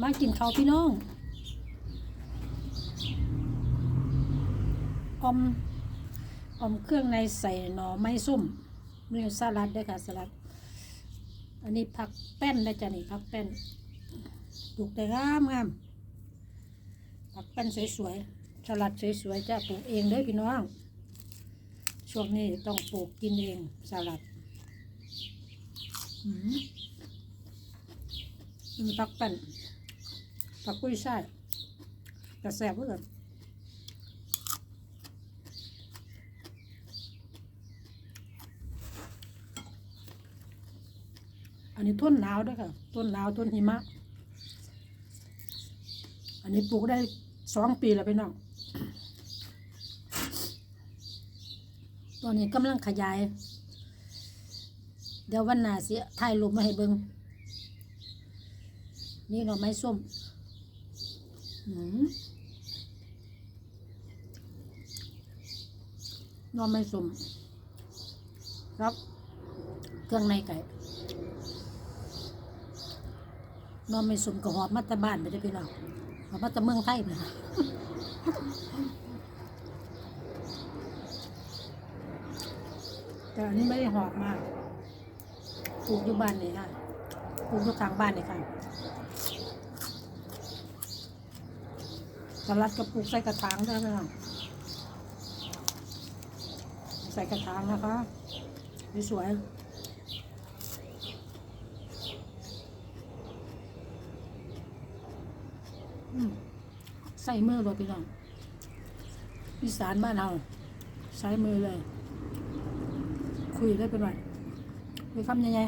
มากินข้าวพี่น้องอมอมเครื่องในใส่หน่อไม้ส้มนี่สลัดด้วยค่ะสลัด อันนี้ผักแป้นได้จ้ะนี่ผักแป้นปลูกแต่งามงามผักแป้นสวยๆสลัดสวยๆจ้ะปลูกเองเด้พี่น้อง ช่วงนี้ต้องปลูกกินเองสลัดอืมผักแป้น ผักกุ้ยช่ายกระแสบเพื่อนอันนี้ต้นหนาวด้วยค่ะ ต้นหนาวต้นหิมะ อันนี้ปลูกได้สองปีแล้วพี่น้องตอนนี้กำลังขยาย เดี๋ยววันหน้าเสิถ่ายรูปมาให้เบิงนี่หน่อไม้ส้ม นอนไม้ส้มครับ เครื่องในไก่น่อไม้ส้มกับหอมมาแตาบ้านไปได้พี่น้องหอมมาแตาเมืองไทยนะแต่อันนี้ไม่ได้หอบมากปลูกอยู่บ้านนี่ค่ะปลูกอยู่ทางบ้านนี่ค่ะส ลัดก็ปลูกใส่กระถางด้วยนะใส่กระถางนะคะสวยใส่มือเลยพี่น้องอีสานบ้านเราใช้มือเลย คุยได้เป็นไรคุยคำยังไง